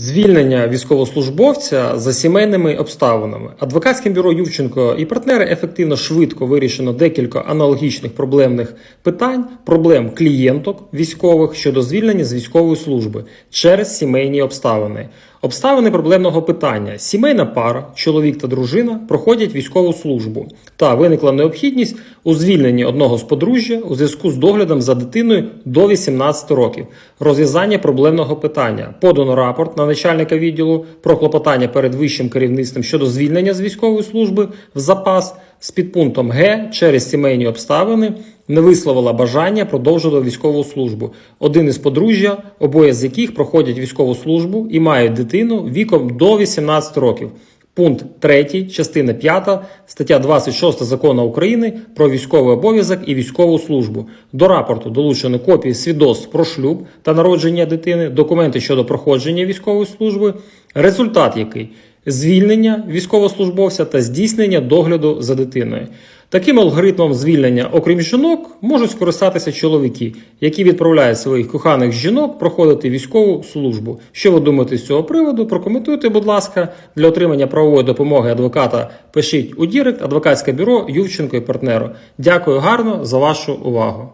Звільнення військовослужбовця за сімейними обставинами. Адвокатським бюро Ювченко і партнери ефективно швидко вирішено декілька аналогічних проблемних питань, проблем клієнток військових щодо звільнення з військової служби через сімейні обставини. Обставини проблемного питання: сімейна пара, чоловік та дружина проходять військову службу, та виникла необхідність у звільненні одного з подружжя у зв'язку з доглядом за дитиною до 18 років. Розв'язання проблемного питання. Подано рапорт на начальника відділу про клопотання перед вищим керівництвом щодо звільнення з військової служби в запас з підпунктом Г через сімейні обставини не висловила бажання продовжувати військову службу. Один із подружжя, обоє з яких проходять військову службу і мають дитину віком до 18 років. Пункт 3, частина 5, стаття 26 Закону України про військовий обов'язок і військову службу. До рапорту долучено копії свідоцтв про шлюб та народження дитини, документи щодо проходження військової служби, результат який звільнення військовослужбовця та здійснення догляду за дитиною. Таким алгоритмом звільнення, окрім жінок, можуть скористатися чоловіки, які відправляють своїх коханих жінок проходити військову службу. Що ви думаєте з цього приводу? Прокоментуйте, будь ласка, для отримання правової допомоги адвоката пишіть у Дірект, адвокатське бюро Ювченко і партнеру. Дякую гарно за вашу увагу.